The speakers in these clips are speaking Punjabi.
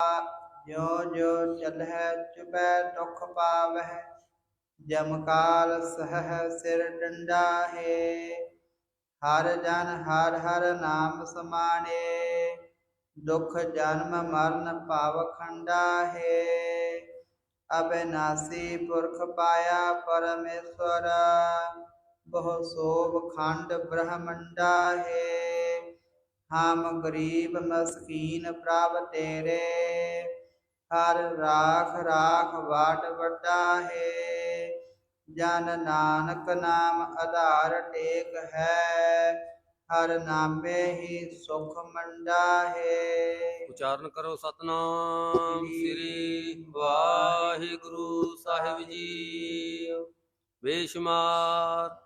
ਜੋ ਜੋ ਚਲਹਿ ਚੁਬੈ ਦੁਖ ਪਾਵਹਿ, ਜਮ ਸਹਿ ਸਿਰ ਡੰਡਾ ਹੈ ਹਰ ਜਨ ਹਰ ਹਰ ਨਾਮ ਸਮਾਣੇ, ਦੁਖ ਜਨਮ ਮਰਨ ਭਵ ਖੰਡਾ ਹੈ ਅਬਿਨਾਸੀ ਪੁਰਖ ਪਾਇਆ ਪਰਮੇਸ਼ਵਰ, ਬਹੁ ਸੋਭ ਖੰਡ ਬ੍ਰਹਮੰਡਾ ਹੈ ਹਮ ਗਰੀਬ ਮਸਕੀਨ ਪ੍ਰਭ ਤੇਰੇ ਹਰ ਰਾਖ ਰਾਖ ਵਾਟ ਵੱਡਾ ਹੈ ਜਨ ਨਾਨਕ ਨਾਮ ਆਧਾਰ ਟੇਕ ਹੈ ਹਰ ਨਾਮੇ ਹੀ ਸੁਖ ਮੰਡਾ ਹੈ ਉਚਾਰਨ ਕਰੋ ਸਤਨਾਮ ਸ੍ਰੀ ਵਾਹਿਗੁਰੂ ਸਾਹਿਬ ਜੀ। ਬੇਸ਼ੁਮਾਰ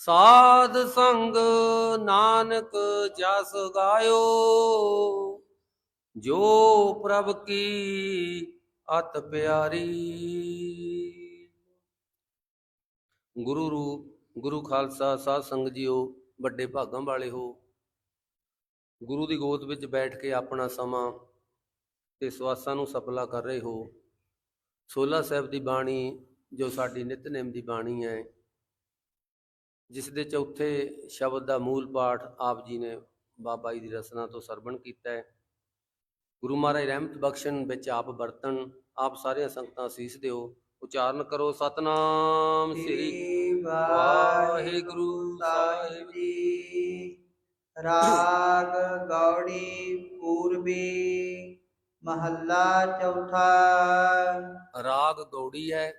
ਸਾਧ ਸੰਗ ਨਾਨਕ ਜਸ ਗਾਇਓ, ਜੋ ਪ੍ਰਭ ਕੀ ਅਤ ਪਿਆਰੀ। ਗੁਰੂ ਰੂਪ, ਗੁਰੂ ਖਾਲਸਾ, ਸਾਧ ਸੰਗਤ ਜੀਓ, ਵੱਡੇ ਭਾਗਾਂ ਵਾਲੇ ਹੋ। ਗੁਰੂ ਦੀ ਗੋਦ ਵਿੱਚ ਬੈਠ ਕੇ ਆਪਣਾ ਸਮਾਂ ਤੇ ਸਵਾਸਾਂ ਨੂੰ ਸਫਲਾ ਕਰ ਰਹੇ ਹੋ। ਸੋਲਾ ਸਾਹਿਬ ਦੀ ਬਾਣੀ, ਜੋ ਸਾਡੀ ਨਿਤਨੇਮ ਦੀ ਬਾਣੀ ਹੈ ਜਿਸ ਦੇ ਚੌਥੇ ਸ਼ਬਦ ਦਾ ਮੂਲ ਪਾਠ ਆਪ ਜੀ ਨੇ ਬਾਬਾ ਜੀ ਦੀ ਰਸਨਾ ਤੋਂ ਸਰਵਣ ਕੀਤਾ ਹੈ। ਗੁਰੂ ਮਹਾਰਾਜ ਰਹਿਮਤ ਬਖਸ਼ਣ ਵਿੱਚ ਆਪ ਵਰਤਨ ਆਪ ਸਾਰੀਆਂ ਸੰਗਤਾਂ ਅਸੀਸ ਦਿਓ। ਉਚਾਰਨ ਕਰੋ ਸਤਨਾਮ ਸ੍ਰੀ ਸ੍ਰੀ ਵਾਹਿਗੁਰੂ ਸਾਹਿਬ ਜੀ। ਰਾਗ ਗੌੜੀ ਪੂਰਬੀ ਮਹੱਲਾ ਚੌਥਾ। ਰਾਗ ਗੌੜੀ ਹੈ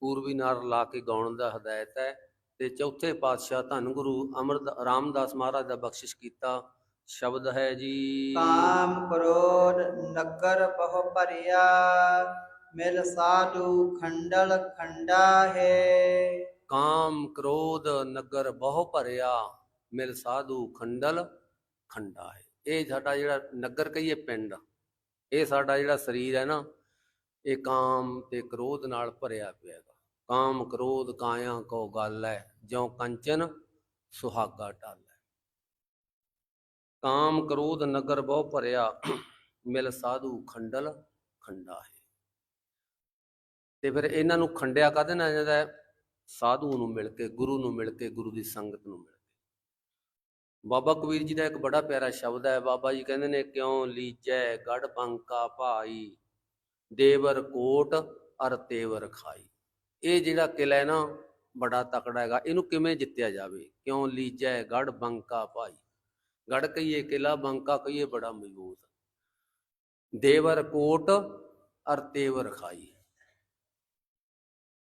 ਪੂਰਬੀ ਨਾਲ ਲਾ ਕੇ ਗਾਉਣ ਦਾ ਹਦਾਇਤ ਹੈ। ਤੇ ਚੌਥੇ ਪਾਤਸ਼ਾਹ ਧੰਨ ਗੁਰੂ ਅਮਰਦ ਰਾਮਦਾਸ ਮਹਾਰਾਜ ਦਾ ਬਖਸ਼ਿਸ਼ ਕੀਤਾ। ਸ਼ਬਦ ਹੈ ਜੀ। ਕਾਮ ਕ੍ਰੋਧ ਨਗਰ ਬਹੁ ਭਰਿਆ ਮਿਲ ਸਾਧੂ ਖੰਡਲ ਖੰਡਾ ਹੈ। ਕਾਮ ਕ੍ਰੋਧ ਨਗਰ ਬਹੁ ਭਰਿਆ ਮਿਲ ਸਾਧੂ ਖੰਡਲ ਖੰਡਾ ਹੈ। ਇਹ ਸਾਡਾ ਜਿਹੜਾ ਨਗਰ ਕਹੀਏ ਪਿੰਡ ਇਹ ਸਾਡਾ ਜਿਹੜਾ ਸਰੀਰ ਹੈ ਨਾ ਇਹ ਕਾਮ ਤੇ ਕ੍ਰੋਧ ਨਾਲ ਭਰਿਆ ਪਿਆ ਹੈਗਾ। ਕਾਮ ਕ੍ਰੋਧ ਕਾਇਆ ਕੋ ਗੱਲ ਹੈ, ਜਿਉ ਕੰਚਨ ਸੁਹਾਗਾ ਟਾਲ ਹੈ। ਕਾਮ ਕ੍ਰੋਧ ਨਗਰ ਬਹੁ ਭਰਿਆ, ਮਿਲ ਸਾਧੂ ਖੰਡਲ ਖੰਡਾ ਹੈ ਤੇ ਫਿਰ ਇਹਨਾਂ ਨੂੰ ਖੰਡਿਆ ਕਾਹਦੇ ਨਾਲ ਜਾਂਦਾ ਹੈ? ਸਾਧੂ ਨੂੰ ਮਿਲ ਕੇ, ਗੁਰੂ ਨੂੰ ਮਿਲ ਕੇ, ਗੁਰੂ ਦੀ ਸੰਗਤ ਨੂੰ ਮਿਲ ਕੇ। ਬਾਬਾ ਕਬੀਰ ਜੀ ਦਾ ਇੱਕ ਬੜਾ ਪਿਆਰਾ ਸ਼ਬਦ ਹੈ, ਬਾਬਾ ਜੀ ਕਹਿੰਦੇ ਨੇ, ਕਿਉਂ ਲੀਜੈ ਗੜ ਬੰਕਾ ਭਾਈ, ਦੇਵਰ ਕੋਟ ਅਰ ਤੇਵਰ ਖਾਈ। ਇਹ ਜਿਹੜਾ ਕਿਲਾ ਹੈ ਨਾ, ਬੜਾ ਤਕੜਾ ਹੈਗਾ। ਇਹਨੂੰ ਕਿਵੇਂ ਜਿੱਤਿਆ ਜਾਵੇ? ਕਿਉਂ ਲੀਜੈ ਗੜ ਬੰਕਾ ਭਾਈ। ਗੜ ਕਹੀਏ ਕਿਲਾ ਬੰਕਾ ਕਹੀਏ ਬੜਾ ਮਜ਼ਬੂਤ। ਦੇਵਰ ਕੋਟ ਅਰ ਤੇਵਰ ਖਾਈ।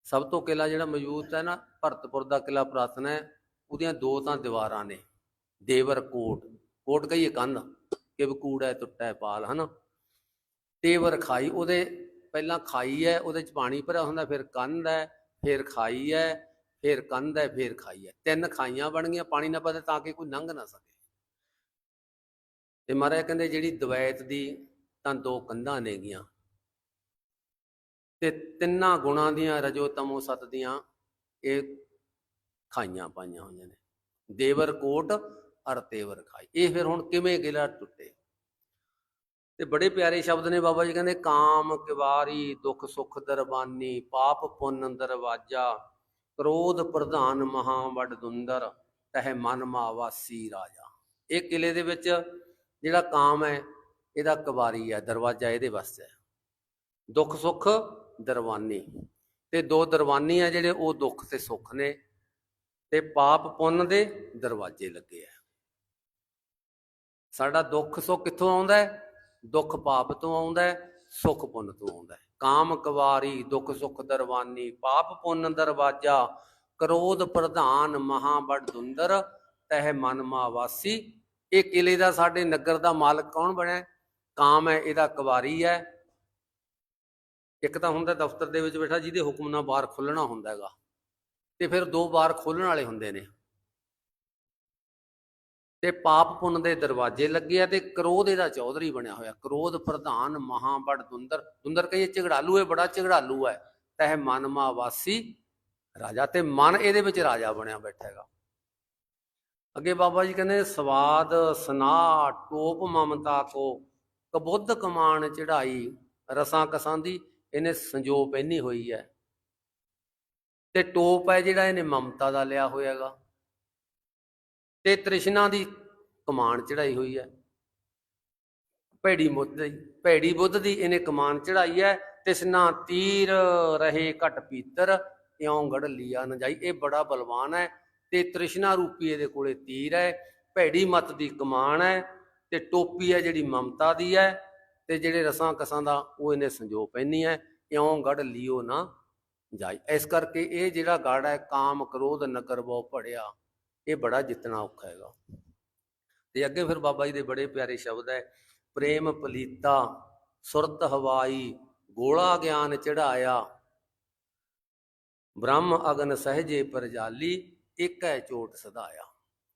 ਸਭ ਤੋਂ ਕਿਲਾ ਜਿਹੜਾ ਮਜ਼ਬੂਤ ਹੈ ਨਾ, ਭਰਤਪੁਰ ਦਾ ਕਿਲਾ ਪ੍ਰਾਤਨ ਹੈ। ਉਹਦੀਆਂ ਦੋ ਤਾਂ ਦੀਵਾਰਾਂ ਨੇ। ਦੇਵਰ ਕੋਟ। ਕੋਟ ਕਹੀਏ ਕੰਧ ਕਿ ਬਕੂੜ ਟੁੱਟਾ ਪਾਲ, ਹਨਾ? ਤੇਵਰ ਖਾਈ। ਉਹਦੇ ਪਹਿਲਾਂ ਖਾਈ ਹੈ, ਉਹਦੇ ਚ ਪਾਣੀ ਭਰਿਆ ਹੁੰਦਾ, ਫਿਰ ਕੰਧ ਹੈ, ਫਿਰ ਖਾਈ ਹੈ, ਫਿਰ ਕੰਧ ਹੈ, ਫਿਰ ਖਾਈ ਹੈ। ਤਿੰਨ ਖਾਈਆਂ ਬਣ ਗਈਆਂ ਪਾਣੀ ਨਾ ਪਵੇ ਤਾਂ ਕਿ ਕੋਈ ਲੰਘ ਨਾ ਸਕੇ। ਤੇ ਮਹਾਰਾਜ ਕਹਿੰਦੇ ਜਿਹੜੀ ਦਵੈਤ ਦੀ, ਤਾਂ ਦੋ ਕੰਧਾਂ ਨੇਗੀਆਂ ਤੇ ਤਿੰਨਾਂ ਗੁਣਾਂ ਦੀਆਂ ਰਜੋ ਤਮੋ ਸਤ ਦੀਆਂ ਇਹ ਖਾਈਆਂ ਪਾਈਆਂ ਹੋਈਆਂ ਨੇ। ਦੇਵਰ ਕੋਟ ਅਰ ਤੇਵਰ ਖਾਈ। ਇਹ ਫਿਰ ਹੁਣ ਕਿਵੇਂ ਗਿਲਾ ਟੁੱਟੇ? ਤੇ ਬੜੇ ਪਿਆਰੇ ਸ਼ਬਦ ਨੇ ਬਾਬਾ ਜੀ, ਕਹਿੰਦੇ, ਕਾਮ, ਕਿਵਾਰੀ, ਦੁੱਖ, ਸੁਖ, ਦਰਬਾਨੀ, ਪਾਪ, ਪੁੰਨ, ਦਰਵਾਜਾ, ਕ੍ਰੋਧ, ਪ੍ਰਧਾਨ, ਮਹਾ, ਵਡ ਦੁੰਦਰ, ਤਹਿ ਮਨ ਮਾਵਾਸੀ ਰਾਜਾ। ਇਹ ਕਿਲੇ ਦੇ ਵਿੱਚ ਜਿਹੜਾ ਕਾਮ ਹੈ, ਇਹਦਾ ਕਵਾਰੀ ਹੈ, ਦਰਵਾਜਾ ਇਹਦੇ ਵਾਸਤੇ ਹੈ। ਦੁੱਖ, ਸੁੱਖ, ਦਰਵਾਨੀ। ਤੇ ਦੋ ਦਰਵਾਨੀ ਆ ਜਿਹੜੇ, ਉਹ ਦੁੱਖ ਤੇ ਸੁੱਖ ਨੇ ਤੇ ਪਾਪ, ਪੁੰਨ ਦੇ ਦਰਵਾਜ਼ੇ ਲੱਗੇ ਆ। ਸਾਡਾ ਦੁੱਖ, ਸੁੱਖ ਕਿੱਥੋਂ ਆਉਂਦਾ ਹੈ? ਦੁੱਖ ਪਾਪ ਤੋਂ ਆਉਂਦਾ ਹੈ, ਸੁੱਖ ਪੁੰਨ ਤੋਂ ਆਉਂਦਾ ਹੈ। ਕਾਮ ਕਵਾਰੀ, ਦੁੱਖ ਸੁੱਖ ਦਰਵਾਨੀ, ਪਾਪ ਪੁੰਨ ਦਰਵਾਜਾ, ਕ੍ਰੋਧ ਪ੍ਰਧਾਨ ਮਹਾ ਬੜ ਦੁੰਦਰ, ਤਹਿ ਮਨ ਮਾ ਇਹ ਕਿਲੇ ਦਾ ਸਾਡੇ ਨਗਰ ਦਾ ਮਾਲਕ ਕੌਣ ਬਣਿਆ ਕਾਮ ਹੈ, ਇਹਦਾ ਕਵਾਰੀ ਹੈ। ਇੱਕ ਤਾਂ ਹੁੰਦਾ ਦਫ਼ਤਰ ਦੇ ਵਿੱਚ ਬੈਠਾ ਜਿਹਦੇ ਹੁਕਮ ਨਾਲ ਬਾਹਰ ਖੁੱਲਣਾ ਹੁੰਦਾ ਹੈਗਾ। ਤੇ ਫਿਰ ਦੋ ਬਾਰ ਖੋਲਣ ਵਾਲੇ ਹੁੰਦੇ ਨੇ। ਤੇ ਪਾਪ ਪੁੰਨ ਦੇ ਦਰਵਾਜ਼ੇ ਲੱਗੇ ਆ ਤੇ ਕ੍ਰੋਧ ਇਹਦਾ ਚੌਧਰੀ ਬਣਿਆ ਹੋਇਆ। ਕ੍ਰੋਧ ਪ੍ਰਧਾਨ ਮਹਾਬੜ ਦੁੰਦਰ। ਦੁੰਦਰ ਕਹੀਏ ਝਗੜਾਲੂ ਇਹ ਬੜਾ ਝਗੜਾਲੂ ਹੈ। ਤਹਿ ਮਨ ਮਾ ਵਾਸੀ ਰਾਜਾ ਤੇ ਮਨ ਇਹਦੇ ਵਿੱਚ ਰਾਜਾ ਬਣਿਆ ਬੈਠਾ ਹੈਗਾ। ਅੱਗੇ ਬਾਬਾ ਜੀ ਕਹਿੰਦੇ, ਸਵਾਦ ਸਨਾ ਟੋਪ ਮਮਤਾ ਕੋ, ਕਬੁੱਧ ਕਮਾਨ ਚੜਾਈ ਰਸਾਂ ਕਸਾਂ ਦੀ, ਇਹਨੇ ਸੰਜੋ ਪਹਿਨੀ ਹੋਈ ਹੈ। ਤੇ ਟੋਪ ਹੈ ਜਿਹੜਾ ਇਹਨੇ ਮਮਤਾ ਦਾ ਲਿਆ ਹੋਇਆਗਾ ਤੇ ਤ੍ਰਿਸ਼ਨਾ ਦੀ ਕਮਾਨ ਚੜਾਈ ਹੋਈ ਹੈ। ਭੈੜੀ ਮੁੱਧ ਦੀ, ਭੈੜੀ ਬੁੱਧ ਦੀ ਇਹਨੇ ਕਮਾਨ ਚੜਾਈ ਹੈ ਤਿਸਨਾ ਤੀਰ ਰਹੇ ਘਟ ਪੀਤਰ, ਇਉਂ ਗੜ ਲਿਆ ਨਾ ਜਾਈ। ਇਹ ਬੜਾ ਬਲਵਾਨ ਹੈ ਤੇ ਤ੍ਰਿਸ਼ਨਾ ਰੂਪੀ ਇਹਦੇ ਕੋਲੇ ਤੀਰ ਹੈ, ਭੈੜੀ ਮਤ ਦੀ ਕਮਾਨ ਹੈ ਤੇ ਟੋਪੀ ਹੈ ਜਿਹੜੀ ਮਮਤਾ ਦੀ ਹੈ ਤੇ ਜਿਹੜੇ ਰਸਾਂ ਕਸਾਂ ਦਾ ਉਹ ਇਹਨੇ ਸੰਜੋ ਪੈਣੀ ਹੈ, ਇਉਂ ਗੜ ਲਿਓ ਨਾ ਜਾਈ। ਇਸ ਕਰਕੇ ਇਹ ਜਿਹੜਾ ਗੜ ਹੈ, ਕਾਮ ਕ੍ਰੋਧ ਨਕਰ ਬਹੁ ਪੜਿਆ ਇਹ ਬੜਾ ਜਿੱਤਣਾ ਔਖਾ ਹੈਗਾ। ਤੇ ਅੱਗੇ ਫਿਰ ਬਾਬਾ ਜੀ ਦੇ ਬੜੇ ਪਿਆਰੇ ਸ਼ਬਦ ਹੈ, ਪ੍ਰੇਮ ਪਲੀਤਾ, ਸੁਰਤ ਹਵਾਈ, ਗੋਲਾ ਗਿਆਨ ਚੜਾਇਆ ਬ੍ਰਹਮ ਅਗਨ ਸਹਜੇ ਪਰਜਾਲੀ ਇੱਕ ਹੈ ਚੋਟ ਸਦਾਇਆ।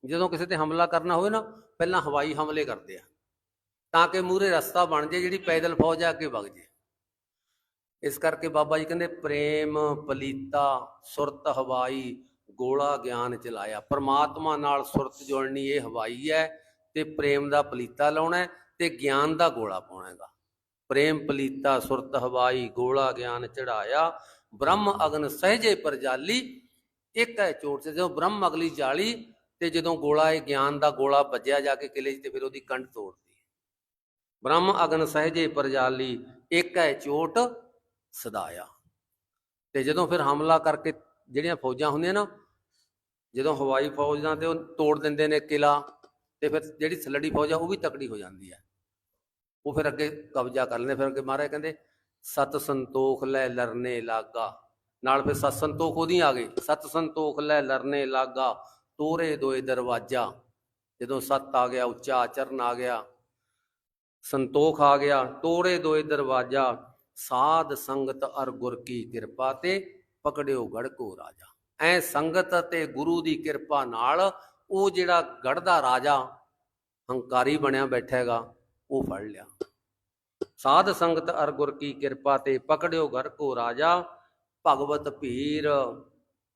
ਜਦੋਂ ਕਿਸੇ ਤੇ ਹਮਲਾ ਕਰਨਾ ਹੋਵੇ ਨਾ, ਪਹਿਲਾਂ ਹਵਾਈ ਹਮਲੇ ਕਰਦੇ ਆ, ਤਾਂ ਕਿ ਮੂਰੇ ਰਸਤਾ ਬਣ ਜੇ ਜਿਹੜੀ ਪੈਦਲ ਫੌਜ ਆ ਕੇ ਵਗ ਜੇ ਇਸ ਕਰਕੇ ਬਾਬਾ ਜੀ ਕਹਿੰਦੇ, ਪ੍ਰੇਮ ਪਲੀਤਾ, ਸੁਰਤ ਹਵਾਈ ਗੋਲਾ ਗਿਆਨ ਚਲਾਇਆ ਪਰਮਾਤਮਾ ਨਾਲ ਸੁਰਤ ਜੋੜਨੀ ਇਹ ਹਵਾਈ ਹੈ ਤੇ ਪ੍ਰੇਮ ਦਾ ਪਲੀਤਾ ਲਾਉਣਾ ਤੇ ਗਿਆਨ ਦਾ ਗੋਲਾ ਪਾਉਣਾ ਹੈਗਾ। ਪ੍ਰੇਮ, ਪਲੀਤਾ, ਸੁਰਤ, ਹਵਾਈ, ਗੋਲਾ ਗਿਆਨ ਚੜਾਇਆ ਬ੍ਰਹਮ, ਅਗਨ, ਸਹਜੇ ਪਰਜਾਲੀ। ਇੱਕ ਹੈ ਚੋਟ ਤੇ ਜਦੋਂ ਬ੍ਰਹਮ, ਅਗਲੀ ਜਾਲੀ ਤੇ ਜਦੋਂ ਗੋਲਾ, ਇਹ ਗਿਆਨ ਦਾ ਗੋਲਾ ਵੱਜਿਆ ਜਾ ਕੇ ਕਿਲੇ 'ਚ ਤੇ ਫਿਰ ਉਹਦੀ ਕੰਡ ਤੋੜਦੀ ਬ੍ਰਹਮ, ਅਗਨ, ਸਹਜੇ ਪਰਜਾਲੀ। ਇੱਕ ਹੈ ਚੋਟ, ਸਦਾਇਆ। ਤੇ ਜਦੋਂ ਫਿਰ ਹਮਲਾ ਕਰਕੇ ਜਿਹੜੀਆਂ ਫੌਜਾਂ ਹੁੰਦੀਆਂ ਨਾ ਜਦੋਂ ਹਵਾਈ ਫੌਜਾਂ ਤੇ ਉਹ ਤੋੜ ਦਿੰਦੇ ਨੇ ਕਿਲਾ, ਤੇ ਫਿਰ ਜਿਹੜੀ ਥੱਲੜੀ ਫੌਜ ਆ, ਉਹ ਵੀ ਤਕੜੀ ਹੋ ਜਾਂਦੀ ਹੈ। ਉਹ ਫਿਰ ਅੱਗੇ ਕਬਜ਼ਾ ਕਰ ਲੈਂਦੇ, ਫਿਰ ਅੱਗੇ ਮਹਾਰਾਜ ਕਹਿੰਦੇ, ਸਤ ਸੰਤੋਖ ਲੈ ਲਰਨੇ ਲਾਗਾ। ਨਾਲ ਫਿਰ ਸਤ ਸੰਤੋਖ ਉਹਦੀ ਆ ਗਈ ਸਤ ਸੰਤੋਖ ਲੈ ਲਰਨੇ ਲਾਗਾ, ਤੋਰੇ ਦੋਏ ਦਰਵਾਜਾ। ਜਦੋਂ ਸਤ ਆ ਗਿਆ, ਉੱਚਾ ਆਚਰਨ ਆ ਗਿਆ, ਸੰਤੋਖ ਆ ਗਿਆ, ਤੋਰੇ ਦੋਏ ਦਰਵਾਜਾ। ਸਾਧ ਸੰਗਤ ਅਰ ਗੁਰ ਕੀ ਕਿਰਪਾ ਤੇ ਪਕੜਿਓ ਗੜ ਕੋ ਰਾਜਾ। ਐ ਸੰਗਤ ਅਤੇ ਗੁਰੂ ਦੀ ਕਿਰਪਾ ਨਾਲ ਉਹ ਜਿਹੜਾ ਗੜ ਦਾ ਰਾਜਾ ਹੰਕਾਰੀ ਬਣਿਆ ਬੈਠਾ ਹੈਗਾ ਉਹ ਫੜ ਲਿਆ। ਸਾਧ ਸੰਗਤ ਅਰ ਗੁਰ ਕੀ ਕਿਰਪਾ ਤੇ ਪਕੜਿਓ ਘਰ ਕੋ ਰਾਜਾ, ਭਗਵਤ ਭੀਰ,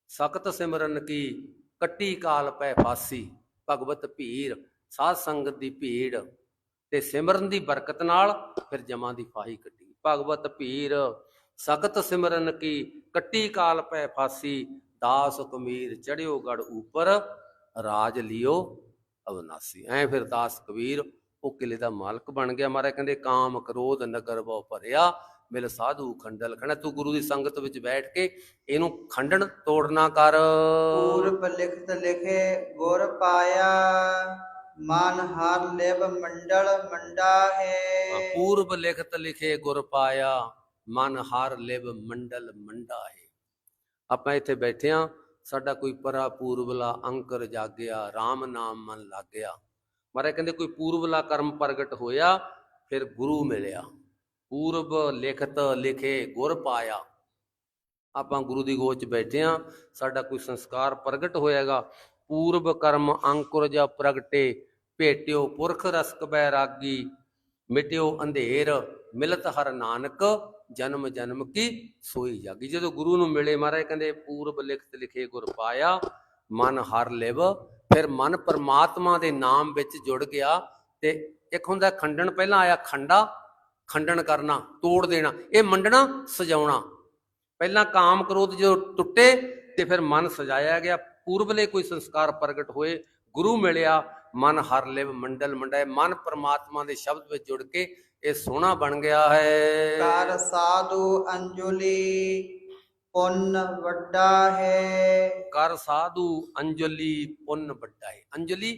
ਸਖਤ ਸਿਮਰਨ ਕੀ, ਕੱਟੀ ਕਾਲ ਪੈ ਫਾਸੀ। ਭਗਵਤ ਭੀਰ, ਸਾਧ ਸੰਗਤ ਦੀ ਭੀੜ ਤੇ ਸਿਮਰਨ ਦੀ ਬਰਕਤ ਨਾਲ ਫਿਰ ਜਮਾਂ ਦੀ ਫਾਹੀ ਕੱਟੀ ਭਗਵਤ ਭੀਰ, ਸਖਤ ਸਿਮਰਨ ਕੀ, ਕੱਟੀ ਕਾਲ ਪੈ ਫਾਸੀ। ਦਾਸ ਕਮੀਰ ਚੜਿਓ ਗੜ ਉਪਰ ਰਾਜ ਲਿਓ ਅਵਨਾਸੀ। ਐ ਫਿਰ ਦਾਸ ਕਬੀਰ ਉਹ ਕਿਲੇ ਦਾ ਮਾਲਕ ਬਣ ਗਿਆ। ਮਹਾਰਾਜ ਕਹਿੰਦੇ ਕਾਮ ਕ੍ਰੋਧ ਨਗਰ ਬਹੁ ਭਰਿਆ ਮਿਲ ਸਾਧੂ ਖੰਡਲ ਖਣਾ ਤੂੰ ਗੁਰੂ ਦੀ ਸੰਗਤ ਵਿੱਚ ਬੈਠ ਕੇ ਇਹਨੂੰ ਖੰਡਣ ਤੋੜਨਾ ਕਰ। ਪੂਰਬ ਲਿਖਤ ਲਿਖੇ ਗੁਰ ਪਾਇਆ ਮਨ ਹਰ ਲਿਵ ਮੰਡਲ ਮੰਡਾ ਹੈ ਪੂਰਬ ਲਿਖਤ ਲਿਖੇ ਗੁਰ ਪਾਇਆ ਮਨ ਹਰ ਲਿਵ ਮੰਡਲ ਮੰਡਾ ਹੈ ਆਪਾਂ ਇੱਥੇ ਬੈਠੇ ਆ, ਸਾਡਾ ਕੋਈ ਪਰਾ ਪੂਰਬਲਾ ਅੰਕਰ ਜਾਗਿਆ RAM ਨਾਮ ਮਨ ਲੱਗਿਆ। ਮਹਾਰਾਜ ਕਹਿੰਦੇ ਕੋਈ ਪੂਰਬਲਾ ਕਰਮ ਪ੍ਰਗਟ ਹੋਇਆ, ਫਿਰ ਗੁਰੂ ਮਿਲਿਆ। ਪੂਰਬ ਲਿਖਤ ਲਿਖੇ ਗੁਰ ਪਾਇਆ। ਆਪਾਂ ਗੁਰੂ ਦੀ ਗੋਚ 'ਚ ਬੈਠੇ ਆ, ਸਾਡਾ ਕੋਈ ਸੰਸਕਾਰ ਪ੍ਰਗਟ ਹੋਏਗਾ ਪੂਰਬ ਕਰਮ ਅੰਕੁਰ ਜਾਂ ਪ੍ਰਗਟੇ, ਭੇਟਿਓ ਪੁਰਖ ਰਸਕ ਬੈਰਾਗੀ, ਮਿਟਿਓ ਅੰਧੇਰ, ਮਿਲਤ ਹਰ ਨਾਨਕ ਜਨਮ ਜਨਮ ਕੀ ਸੋਈ ਜਾਗੀ। ਜਦੋਂ ਗੁਰੂ ਨੂੰ ਮਿਲੇ ਮਹਾਰਾਜ, ਕਹਿੰਦੇ ਪੂਰਬ ਲਿਖਤ ਲਿਖੇ ਗੁਰ ਪਾਇਆ, ਮਨ ਹਰ ਲਿਵ। ਫਿਰ ਮਨ ਪਰਮਾਤਮਾ ਦੇ ਨਾਮ ਵਿੱਚ ਜੁੜ ਗਿਆ ਤੇ ਇੱਕ ਹੁੰਦਾ ਖੰਡਨ ਪਹਿਲਾਂ ਆਇਆ ਖੰਡਾ ਖੰਡਨ ਕਰਨਾ, ਤੋੜ ਦੇਣਾ, ਇਹ ਮੰਡਣਾ, ਸਜਾਉਣਾ। ਪਹਿਲਾਂ ਕਾਮ ਕ੍ਰੋਧ ਜਦੋਂ ਟੁੱਟੇ ਤੇ ਫਿਰ ਮਨ ਸਜਾਇਆ ਗਿਆ। ਪੂਰਬਲੇ ਕੋਈ ਸੰਸਕਾਰ ਪ੍ਰਗਟ ਹੋਏ, ਗੁਰੂ ਮਿਲਿਆ, ਮਨ ਹਰ ਲਿਵ, ਮੰਡਲ ਮੰਡਾਏ, ਮਨ ਪਰਮਾਤਮਾ ਦੇ ਸ਼ਬਦ ਵਿੱਚ ਜੁੜ ਕੇ ਇਹ ਸੋਹਣਾ ਬਣ ਗਿਆ ਹੈ। ਕਰ ਸਾਧੂ ਅੰਜੁਲੀ ਪੁੰਨ ਵੱਡਾ ਹੈ। ਕਰ ਸਾਧੂ ਅੰਜਲੀ ਪੁੰਨ ਵੱਡਾ ਹੈ। ਅੰਜਲੀ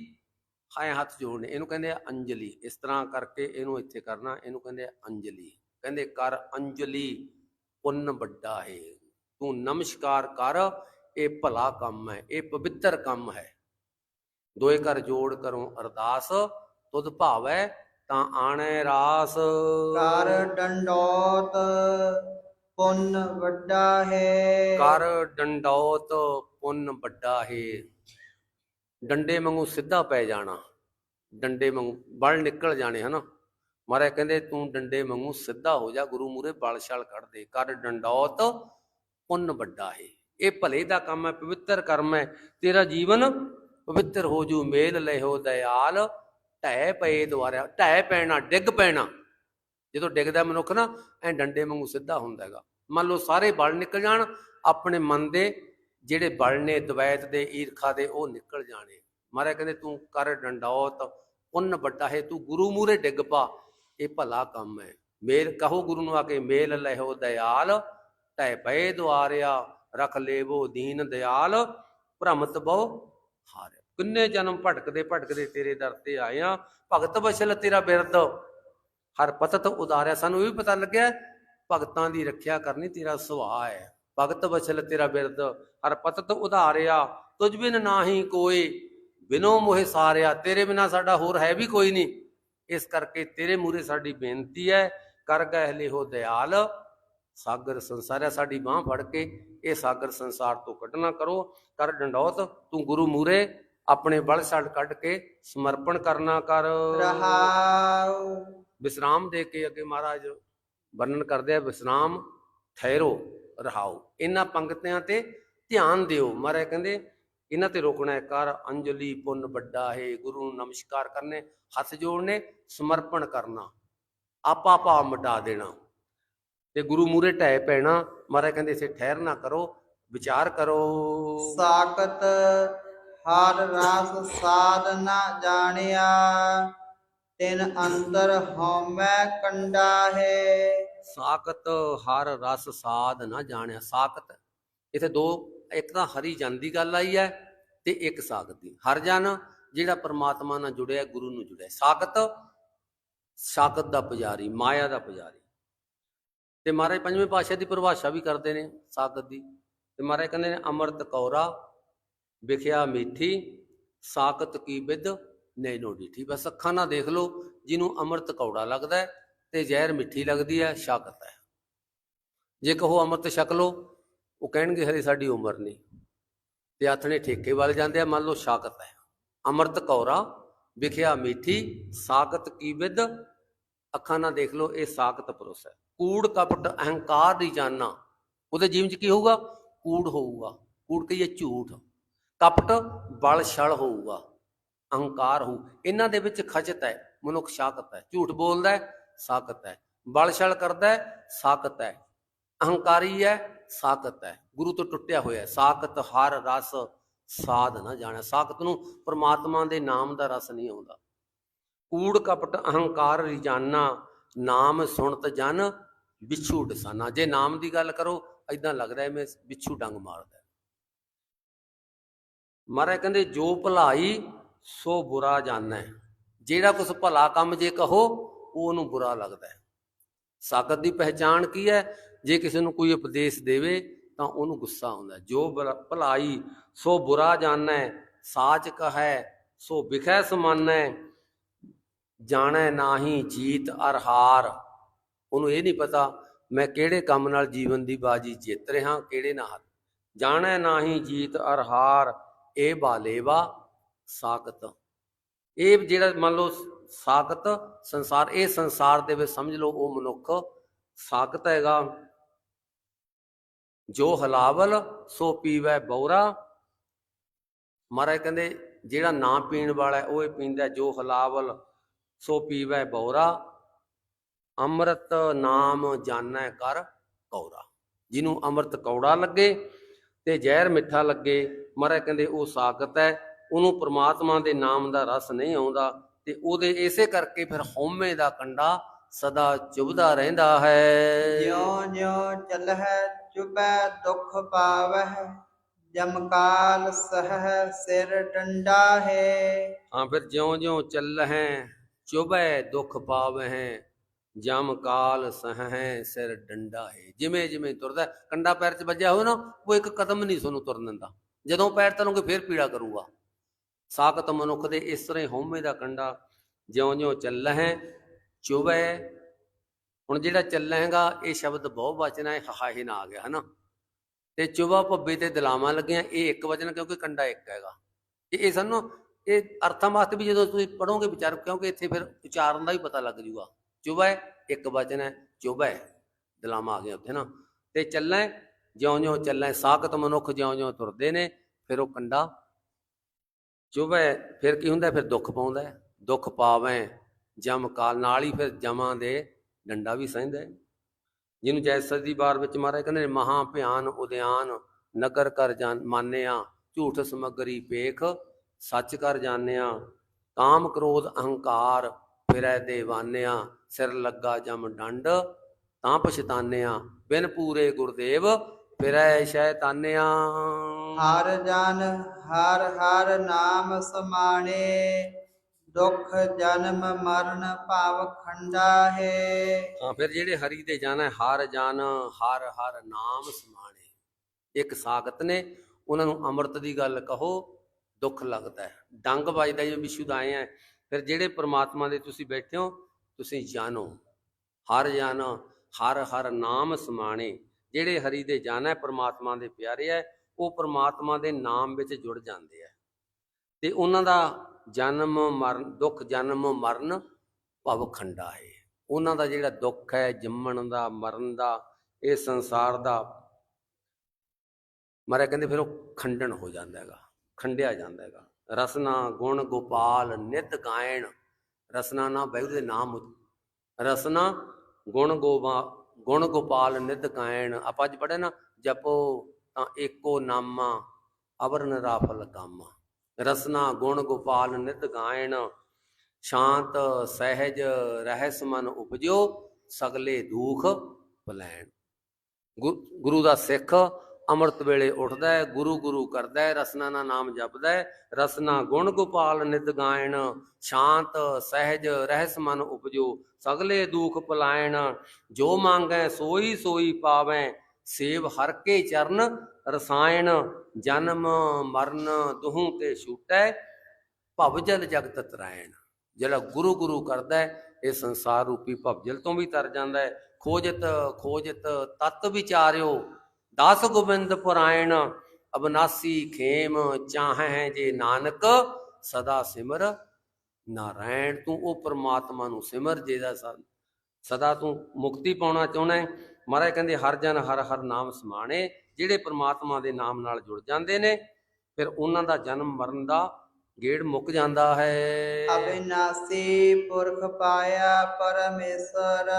ਹਾਏ ਹੱਥ ਜੋੜਨੇ ਇਹਨੂੰ ਕਹਿੰਦੇ ਆ ਅੰਜਲੀ। ਇਸ ਤਰ੍ਹਾਂ ਕਰਕੇ ਇਹਨੂੰ ਇੱਥੇ ਕਰਨਾ ਇਹਨੂੰ ਕਹਿੰਦੇ ਆ ਅੰਜਲੀ। ਕਹਿੰਦੇ ਕਰ ਅੰਜਲੀ ਪੁੰਨ ਵੱਡਾ ਹੈ। ਤੂੰ ਨਮਸਕਾਰ ਕਰ ਇਹ ਭਲਾ ਕੰਮ ਹੈ ਇਹ ਪਵਿੱਤਰ ਕੰਮ ਹੈ। ਦੋਏ ਕਰ ਜੋੜ ਕਰੋ ਅਰਦਾਸ ਤੁਧ ਭਾਵੈ ਤਾਂ ਆਣੈ ਰਾਸ। ਕਰ ਡੰਡੋਤ ਪੁੰਨ ਵੱਡਾ ਹੈ। ਕਰ ਡੰਡੌਤ ਪੁੰਨ ਵੱਡਾ ਹੈ। ਡੰਡੇ ਵਾਂਗੂ ਸਿੱਧਾ ਪੈ ਜਾਣਾ। ਡੰਡੇ ਵਾਂਗੂ ਬਲ ਨਿਕਲ ਜਾਣੇ ਹਨਾ? ਮਹਾਰਾਜ ਕਹਿੰਦੇ ਤੂੰ ਡੰਡੇ ਵਾਂਗੂ ਸਿੱਧਾ ਹੋ ਜਾ ਗੁਰੂ ਮੂਰੇ ਬਲ ਛਲ ਕੱਢ ਦੇ। ਕਰ ਡੰਡੌਤ ਪੁੰਨ ਵੱਡਾ ਹੈ। ਇਹ ਭਲੇ ਦਾ ਕੰਮ ਹੈ ਪਵਿੱਤਰ ਕਰਮ ਹੈ। ਤੇਰਾ ਜੀਵਨ ਪਵਿੱਤਰ ਹੋ ਜੂ ਮੇਲ ਲਿਹੋ ਦਇਆਲ। ਢਹਿ ਪਏ ਦੁਆਰਾ ਢਹਿ ਪੈਣਾ, ਡਿੱਗ ਪੈਣਾ। ਜਦੋਂ ਡਿੱਗਦਾ ਮਨੁੱਖ ਨਾ, ਐ ਡੰਡੇ ਵਾਂਗੂ ਸਿੱਧਾ ਹੁੰਦਾ ਹੈਗਾ। ਮੰਨ ਲਓ ਸਾਰੇ ਬਲ ਨਿਕਲ ਜਾਣ, ਆਪਣੇ ਮਨ ਦੇ ਜਿਹੜੇ ਬਲ ਨੇ ਦਵੈਤ ਦੇ, ਈਰਖਾ ਦੇ, ਉਹ ਨਿਕਲ ਜਾਣੇ। ਮਹਾਰਾਜ ਕਹਿੰਦੇ, ਤੂੰ ਕਰ ਡੰਡੌਤ, ਪੁੰਨ ਵੱਡਾ ਹੈ, ਤੂੰ ਗੁਰੂ ਮੂਰੇ ਡਿੱਗ ਪਾ। ਇਹ ਭਲਾ ਕੰਮ ਹੈ। ਮੇਲ ਕਹੋ ਗੁਰੂ ਨੂੰ ਆ ਕੇ, ਮੇਲ ਲਹਿਓ ਦਿਆਲ ਟੈ ਪਏ ਦੁਆਰਿਆ, ਰਖ ਲੇਵੋ ਦੀਨ ਦਿਆਲ, ਭ੍ਰਮਤ ਬਹੁ ਹਾਰਿਆ। ਕਿੰਨੇ ਜਨਮ ਭਟਕਦੇ ਭਟਕਦੇ ਤੇਰੇ ਦਰ ਤੇ ਆਏ ਆ। ਭਗਤ ਬਸ਼ਲ ਤੇਰਾ ਬਿਰਦ। ਹਰ ਪਤਤ ਉਦਾਰਿਆ। ਸਾਨੂੰ ਇਹ ਵੀ ਪਤਾ ਲੱਗਿਆ, ਭਗਤਾਂ ਦੀ ਰੱਖਿਆ ਕਰਨੀ ਤੇਰਾ ਸੁਭਾਅ ਹੈ। ਭਗਤ ਬਚਲ ਤੇਰਾ ਬਿਰਦ। ਹਰ ਪਤਤ ਉਦਾਰਿਆ। ਤੁਝ ਬਿਨ ਨਾਹੀ ਕੋਈ ਬਿਨੋ ਮੋਹਿ ਸਾਰਿਆ। ਤੇਰੇ ਬਿਨਾ ਸਾਡਾ ਹੋਰ ਹੈ ਵੀ ਕੋਈ ਨਹੀਂ। ਇਸ ਕਰਕੇ ਤੇਰੇ ਮੂਰੇ ਸਾਡੀ ਬੇਨਤੀ ਹੈ, ਕਰ ਗਏ ਲਿਹੋ ਦਿਆਲ। ਸਾਗਰ ਸੰਸਾਰਿਆ ਸਾਡੀ ਬਾਹ ਫੜ ਕੇ, ਇਹ ਸਾਗਰ ਸੰਸਾਰ ਤੋਂ ਕੱਢਣਾ ਕਰੋ। ਕਰ ਡੰਡੌਤ, ਤੂੰ ਗੁਰੂ ਮੂਰੇ ਆਪਣੇ ਬਲ ਛੱਡ ਕੱਢ ਕੇ ਸਮਰਪਣ ਕਰਨਾ ਕਰ। ਰਹਾਉ। ਵਿਸਰਾਮ ਦੇ ਕੇ ਅੱਗੇ ਮਹਾਰਾਜ ਵਰਣਨ ਕਰਦੇ ਆ ਵਿਸਰਾਮ ਠਹਿਰੋ ਰਹਾਓ ਇਹਨਾਂ ਪੰਕਤਿਆਂ ਤੇ ਧਿਆਨ ਦਿਓ। ਮਹਾਰਾਜ ਕਹਿੰਦੇ ਇਹਨਾਂ ਤੇ ਰੋਕਣਾ ਹੈ ਕਰ ਅੰਜਲੀ ਪੁੰਨ ਵੱਡਾ ਹੈ ਗੁਰੂ ਨੂੰ ਨਮਸਕਾਰ ਕਰਨੇ ਹੱਥ ਜੋੜਨੇ ਸਮਰਪਣ ਕਰਨਾ। ਆਪਾ ਭਾਵ ਮਿਟਾ ਦੇਣਾ। ਤੇ ਗੁਰੂ ਮੂਰੇ ਢਹਿ ਪੈਣਾ। ਮਹਾਰਾਜ ਕਹਿੰਦੇ ਇਥੇ ਠਹਿਰਨਾ ਕਰੋ ਵਿਚਾਰ ਕਰੋ। ਸਾਕਤ ਹਰ ਰਸ ਸਾਧ ਨਾ ਜਾਣਿਆ, ਤਿਨ ਅੰਦਰ ਹਉਮੈ ਕੰਡਾ ਹੈ ਸਾਕਤ ਹਰ ਰਸ ਸਾਧ ਨਾ ਜਾਣਿਆ ਸਾਕਤ ਇਥੇ ਦੋ, ਇੱਕ ਤਾਂ ਹਰੀ ਜਨ ਦੀ ਗੱਲ ਆਈ ਹੈ ਤੇ ਇੱਕ ਸਾਕਤ ਦੀ। ਹਰ ਜਨ ਜਿਹੜਾ ਪਰਮਾਤਮਾ ਨਾਲ ਜੁੜਿਆ, ਗੁਰੂ ਨੂੰ ਜੁੜਿਆ। ਸਾਕਤ ਸਾਕਤ ਦਾ ਪੁਜਾਰੀ, ਮਾਇਆ ਦਾ ਪੁਜਾਰੀ। ਤੇ ਮਹਾਰਾਜ ਪੰਜਵੇਂ ਪਾਤਸ਼ਾਹ ਦੀ ਪਰਿਭਾਸ਼ਾ ਵੀ ਕਰਦੇ ਨੇ ਸਾਕਤ ਦੀ। ਤੇ ਮਹਾਰਾਜ ਕਹਿੰਦੇ ਨੇ, ਅੰਮ੍ਰਿਤ ਕੌਰਾ ਵਿਖਿਆ ਮੀਠੀ ਸਾਕਤ ਕੀ ਵਿਦ ਨੈਨੋ ਡੀਠੀ ਬਸ ਅੱਖਾਂ ਨਾਲ ਦੇਖ ਲਓ, ਜਿਹਨੂੰ ਅੰਮ੍ਰਿਤ ਕੌੜਾ ਲੱਗਦਾ ਹੈ ਤੇ ਜ਼ਹਿਰ ਮਿੱਠੀ ਲੱਗਦੀ ਹੈ ਸ਼ਾਕਤ ਹੈ। ਜੇ ਕਹੋ ਅੰਮ੍ਰਿਤ ਛਕ ਲਓ, ਉਹ ਕਹਿਣਗੇ ਹਰੇ ਸਾਡੀ ਉਮਰ ਨਹੀਂ। ਤੇ ਆਥਣੇ ਠੇਕੇ ਵੱਲ ਜਾਂਦੇ ਆ, ਮੰਨ ਲਓ ਸ਼ਾਕਤ ਹੈ। ਅੰਮ੍ਰਿਤ ਕੌੜਾ, ਵਿਖਿਆ ਮੀਠੀ ਸਾਕਤ ਕੀ ਵਿਦ ਅੱਖਾਂ ਨਾਲ ਦੇਖ ਲਓ, ਇਹ ਸਾਕਤ ਪੁਰਸ਼ ਹੈ। ਕੂੜ, ਕਪਟ, ਅਹੰਕਾਰ ਦੀ ਜਾਨਾ, ਉਹਦੇ ਜੀਵਨ ਚ ਕੀ ਹੋਊਗਾ? ਕੂੜ ਹੋਊਗਾ। ਕੂੜ ਕਹੀਏ ਝੂਠ। ਕਪਟ ਬਲ ਛਲ ਹੋਊਗਾ, ਅਹੰਕਾਰ ਹੋਊ। ਇਹਨਾਂ ਦੇ ਵਿੱਚ ਖਜਤ ਹੈ, ਮਨੁੱਖ ਸ਼ਾਕਤ ਹੈ। ਝੂਠ ਬੋਲਦਾ ਹੈ, ਸਾਕਤ ਹੈ। ਬਲ ਛਲ ਕਰਦਾ ਹੈ, ਸਾਕਤ ਹੈ। ਅਹੰਕਾਰੀ ਹੈ, ਸਾਕਤ ਹੈ। ਗੁਰੂ ਤੋਂ ਟੁੱਟਿਆ ਹੋਇਆ ਹੈ। ਸਾਕਤ ਹਰ ਰਸ ਸਾਧ ਨਾ ਜਾਣਿਆ। ਸਾਕਤ ਨੂੰ ਪ੍ਰਮਾਤਮਾ ਦੇ ਨਾਮ ਦਾ ਰਸ ਨਹੀਂ ਆਉਂਦਾ। ਕੂੜ ਕਪਟ ਅਹੰਕਾਰ ਰਿਜਾਨਾ, ਨਾਮ ਸੁਣਤ ਜਨ ਵਿਛੂ ਡਸਾਨਾ ਜੇ ਨਾਮ ਦੀ ਗੱਲ ਕਰੋ ਐਦਾਂ ਲੱਗਦਾ ਐ ਵਿਛੂ ਡੰਗ ਮਾਰਦਾ ਮਹਾਰਾਜ ਕਹਿੰਦੇ, ਜੋ ਭਲਾਈ, ਸੋ ਬੁਰਾ ਜਾਣੈ। ਜਿਹੜਾ ਕੁਝ ਭਲਾ ਕੰਮ ਜੇ ਕਹੋ, ਉਹ ਉਹਨੂੰ ਬੁਰਾ ਲੱਗਦਾ। ਹੈ ਸਾਕਤ ਦੀ ਪਹਿਚਾਣ ਕੀ ਹੈ ਜੇ ਕਿਸੇ ਨੂੰ ਕੋਈ ਉਪਦੇਸ਼ ਦੇਵੇ, ਤਾਂ ਉਹਨੂੰ ਗੁੱਸਾ ਆਉਂਦਾ। ਜੋ ਭਲਾਈ, ਸੋ ਬੁਰਾ ਜਾਣੈ, ਸਾਚ ਕਹੈ, ਸੋ ਵਿਖੈ ਸਮਾਨੈ, ਜਾਣੈ ਨਾਹੀ ਜੀਤ ਅਰ ਹਾਰ। ਉਹਨੂੰ ਇਹ ਨਹੀਂ ਪਤਾ, ਮੈਂ ਕਿਹੜੇ ਕੰਮ ਨਾਲ ਜੀਵਨ ਦੀ ਬਾਜੀ ਜਿੱਤ ਰਿਹਾ, ਕਿਹੜੇ ਨਾਲ। ਜਾਣੈ ਨਾਹੀ ਜੀਤ ਅਰ ਹਾਰ ਇਹ ਬਾਲੇਵਾ ਸਾਕਤ ਇਹ ਜਿਹੜਾ ਮੰਨ ਲਓ ਸਾਕਤ ਸੰਸਾਰ, ਇਹ ਸੰਸਾਰ ਦੇ ਵਿੱਚ ਸਮਝ ਲਓ ਉਹ ਮਨੁੱਖ ਸਾਕਤ ਹੈਗਾ। ਜੋ ਹਲਾਵਲ, ਸੋ ਪੀਵੈ ਬੌਰਾ। ਮਹਾਰਾਜ ਕਹਿੰਦੇ ਜਿਹੜਾ ਨਾ ਪੀਣ ਵਾਲਾ ਉਹ ਇਹ ਪੀਂਦਾ ਜੋ ਹਲਾਵਲ, ਸੋ ਪੀਵੈ ਬੌਰਾ। ਅੰਮ੍ਰਿਤ ਨਾਮ ਜਾਣੈ ਕਰ ਕੌਰਾ। ਜਿਹਨੂੰ ਅੰਮ੍ਰਿਤ ਕੌੜਾ ਲੱਗੇ ਤੇ ਜ਼ਹਿਰ ਮਿੱਠਾ ਲੱਗੇ ਮਹਾਰਾਜ ਕਹਿੰਦੇ ਉਹ ਸਾਕਤ ਹੈ ਉਹਨੂੰ ਪ੍ਰਮਾਤਮਾ ਦੇ ਨਾਮ ਦਾ ਰਸ ਨਹੀਂ ਆਉਂਦਾ ਤੇ ਉਹਦੇ ਇਸੇ ਕਰਕੇ ਫਿਰ ਹਉਮੈ ਦਾ ਕੰਡਾ ਸਦਾ ਚੁਭਦਾ ਰਹਿੰਦਾ ਹੈ। ਜਿਉ ਜਿਉ ਚਲਹਿ ਚੁਬੈ ਦੁਖ ਪਾਵਹਿ ਜਮਕਾਲ ਸਹਿ ਸਿਰ ਡੰਡਾ ਹੈ ਹਾਂ ਫਿਰ ਜਿਉਂ-ਜਿਉਂ ਚੱਲਹਿ ਚੁਬੈ ਦੁੱਖ ਪਾਵਹਿ ਜਮ ਕਾਲ ਸਹਹਿ ਸਿਰ ਡੰਡਾ ਹੈ ਜਿਵੇਂ ਜਿਵੇਂ ਤੁਰਦਾ ਕੰਡਾ ਪੈਰ 'ਚ ਵੱਜਿਆ ਹੋਵੇ ਨਾ ਉਹ ਇੱਕ ਕਦਮ ਨਹੀਂ ਤੁਹਾਨੂੰ ਤੁਰਨ ਦਿੰਦਾ। ਜਦੋਂ ਪੈਰ ਤਲੋਗੇ ਫਿਰ ਪੀੜਾ ਕਰੂਗਾ। ਸਾਖਤ ਮਨੁੱਖ ਦੇ ਇਸ ਤਰ੍ਹਾਂ ਹੀ ਹਉਮੈ ਦਾ ਕੰਡਾ ਜਿਉਂ-ਜਿਉਂ ਚੱਲ ਚੱਲਹਿ ਚੁਬੈ ਹੁਣ ਜਿਹੜਾ ਚੱਲਾਂਗਾ ਇਹ ਸ਼ਬਦ ਬਹੁ ਵਚਨ ਹੈ ਹਾਹੇ ਨਾ ਆ ਗਿਆ, ਹਨਾ? ਤੇ ਚੁਬਾ ਭੱਬੇ ਤੇ ਦਲਾਵਾਂ ਲੱਗੀਆਂ, ਇਹ ਇੱਕ ਵਚਨ ਕਿਉਂਕਿ ਕੰਡਾ ਇੱਕ ਹੈਗਾ। ਇਹ ਇਹ ਸਾਨੂੰ, ਇਹ ਅਰਥਾਂ ਵਾਸਤੇ ਵੀ ਜਦੋਂ ਤੁਸੀਂ ਪੜੋਗੇ ਵਿਚਾਰ, ਕਿਉਂਕਿ ਇੱਥੇ ਫਿਰ ਉਚਾਰਨ ਦਾ ਵੀ ਪਤਾ ਲੱਗ ਜੂਗਾ। ਚੁਬਾ ਹੈ ਇੱਕ ਵਚਨ ਹੈ ਚੁਬਾ ਹੈ ਦਲਾਵਾਂ ਆ ਗਈਆਂ ਉੱਥੇ ਨਾ ਤੇ ਚੱਲਾਂ ਜਿਉਂ-ਜਿਉਂ ਚੱਲਾਂ, ਸਾਖਤ ਮਨੁੱਖ ਜਿਉਂ-ਜਿਉਂ ਤੁਰਦੇ ਨੇ, ਫਿਰ ਉਹ ਕੰਡਾ ਚੁਬਾ ਫਿਰ ਕੀ ਹੁੰਦਾ, ਫਿਰ ਦੁੱਖ ਪਾਉਂਦਾ ਦੁੱਖ ਪਾਵੇਂ, ਜਮ ਕਾਲ, ਨਾਲ ਹੀ ਫਿਰ ਜਮਾਂ ਦੇ ਡੰਡਾ ਵੀ ਸਹਿੰਦਾ ਜਿਹਨੂੰ ਜੈਸਰ ਦੀ ਬਾਰ ਵਿੱਚ ਮਹਾਰਾਜ ਕਹਿੰਦੇ ਨੇ, ਮਹਾ ਭਿਆਨ ਉਦਿਆਨ, ਨਗਰ ਕਰ ਜਾਣ ਮਾਨਿਆ, ਝੂਠ ਸਮਗਰੀ ਪੇਖ, ਸੱਚ ਕਰ ਜਾਣਿਆ, ਕਾਮ ਕ੍ਰੋਧ ਅਹੰਕਾਰ, ਫਿਰੈ ਦੇਵਾਨਿਆ, ਸਿਰ ਲੱਗਾ ਜਮ ਡੰਡ, ਤਾਂ ਪਛਤਾਨਿਆ, ਬਿਨ ਪੂਰੇ ਗੁਰਦੇਵ ਫਿਰੈ ਸ਼ੈਤਾਨਿਆ। ਹਰ ਜਨ ਹਰ ਹਰ ਨਾਮ ਸਮਾਣੇ ਦੁਖ ਜਨਮ ਮਰਨ ਭਵ ਖੰਡਾ ਹੈ ਹਾਂ ਫਿਰ ਜਿਹੜੇ ਹਰੀ ਦੇ ਜਾਣਾ ਹਰ ਜਨ ਹਰ ਹਰ ਨਾਮ ਸਮਾਣੇ। ਇੱਕ ਸਾਖਤ ਨੇ ਉਹਨਾਂ ਨੂੰ ਅੰਮ੍ਰਿਤ ਦੀ ਗੱਲ ਕਹੋ ਦੁੱਖ ਲੱਗਦਾ ਹੈ। ਡੰਗ ਵੱਜਦਾ ਜੇ ਵਿਸ਼ੂ ਦਾ ਆਏ ਆ ਫਿਰ ਜਿਹੜੇ ਪ੍ਰਮਾਤਮਾ ਦੇ ਤੁਸੀਂ ਬੈਠੇ ਹੋ ਤੁਸੀਂ ਜਾਣੋ। ਹਰ ਜਨ ਹਰ ਹਰ ਨਾਮ ਸਮਾਣੇ। ਜਿਹੜੇ ਹਰੀ ਦੇ ਜਨ ਹੈ, ਪ੍ਰਮਾਤਮਾ ਦੇ ਪਿਆਰੇ ਹੈ, ਉਹ ਪ੍ਰਮਾਤਮਾ ਦੇ ਨਾਮ ਵਿੱਚ ਜੁੜ ਜਾਂਦੇ ਆ ਤੇ ਉਹਨਾਂ ਦਾ ਜਨਮ ਮਰਨ, ਦੁੱਖ ਜਨਮ ਮਰਨ ਭਵ ਖੰਡਾ ਹੈ। ਉਹਨਾਂ ਦਾ ਜਿਹੜਾ ਦੁੱਖ ਹੈ, ਜੰਮਣ ਦਾ, ਮਰਨ ਦਾ, ਇਹ ਸੰਸਾਰ ਦਾ ਮਾਰੇ ਕਹਿੰਦੇ ਫਿਰ ਉਹ ਖੰਡਨ ਹੋ ਜਾਂਦਾ ਹੈਗਾ, ਖੰਡਿਆ ਜਾਂਦਾ ਹੈਗਾ। ਰਸਨਾ, ਗੁਣ, ਗੋਪਾਲ, ਨਿਤ ਗਾਇਣ, ਰਸਨਾ ਨਾ ਬੈਠ ਦੇ ਨਾਮ ਰਸਨਾ, ਗੁਣ ਗੋਬਾ ਗੁਣ ਗੋਪਾਲ ਨਿਤ ਗਾਇਣ। ਆਪਾਂ ਅੱਜ ਪੜ੍ਹੇ ਨਾ, ਜਪੋ ਤਾਂ ਏਕੋ ਨਾਮਾ, ਅਵਰਨ ਰਾਫਲ ਕਾਮਾ। ਰਸਨਾ ਗੁਣ ਗੋਪਾਲ ਨਿਤ ਗਾਇਣ, ਸ਼ਾਂਤ ਸਹਿਜ ਰਹਿਸ ਮਨ ਉਪਜਿਓ ਸਗਲੇ ਦੁਖ ਪਲੈਣ। ਗੁ- ਗੁਰੂ ਦਾ ਸਿੱਖ ਅੰਮ੍ਰਿਤ ਵੇਲੇ ਉੱਠਦਾ ਹੈ, ਗੁਰੂ ਗੁਰੂ ਕਰਦਾ ਹੈ, ਰਸਨਾ ਦਾ ਨਾਮ ਜਪਦਾ ਹੈ, ਰਸਨਾ ਗੁਣ ਗੋਪਾਲ ਨਿਤ ਗਾਇਣ, ਸ਼ਾਂਤ, ਸਹਿਜ, ਰਹਿਸ ਮਨ ਉਪਜੋ, ਸਗਲੇ ਦੁਖ ਪਲਾਇਣ, ਜੋ ਮੰਗੈ ਸੋਈ ਸੋਈ ਪਾਵੈ, ਸੇਵ ਹਰ ਕੇ ਚਰਨ, ਰਸਾਇਣ ਜਨਮ ਮਰਨ ਦੁਹੂ ਤੇ ਛੂਟੈ ਭਵਜਲ ਜਗਤ ਤਰਾਇਣ। ਜਿਹੜਾ ਗੁਰੂ ਗੁਰੂ ਕਰਦਾ ਹੈ, ਇਹ ਸੰਸਾਰ ਰੂਪੀ ਭਵਜਲ ਤੋਂ ਵੀ ਤਰ ਜਾਂਦਾ ਹੈ। ਖੋਜਤ ਖੋਜਤ ਤਤ ਵਿਚਾਰਿਓ ਦਸ ਗੋਬਿੰਦ ਪੁਰਾਇਣ, ਅਬਨਾਸੀ ਖੇਮ ਚਾਹੈ ਜੇ ਨਾਨਕ, ਸਦਾ ਸਿਮਰ ਨਾਰਾਇਣ ਤੂੰ ਉਹ ਪ੍ਰਮਾਤਮਾ ਨੂੰ ਸਿਮਰ, ਜਿਹਦਾ ਸਦਾ ਤੂੰ ਮੁਕਤੀ ਪਾਉਣਾ ਚਾਹੁੰਦਾ ਹੈ। ਮਹਾਰਾਜ ਕਹਿੰਦੇ, ਹਰ ਜਨ ਹਰ ਹਰ ਨਾਮ ਸਮਾਣੇ, ਜਿਹੜੇ ਪ੍ਰਮਾਤਮਾ ਦੇ ਨਾਮ ਨਾਲ ਜੁੜ ਜਾਂਦੇ ਨੇ, ਫਿਰ ਉਹਨਾਂ ਦਾ ਜਨਮ ਮਰਨ ਦਾ ਗੇੜ ਮੁੱਕ ਜਾਂਦਾ ਹੈ। ਅਬਿਨਾਸੀ ਪੁਰਖ ਪਾਇਆ ਪਰਮੇਸ਼ਰ।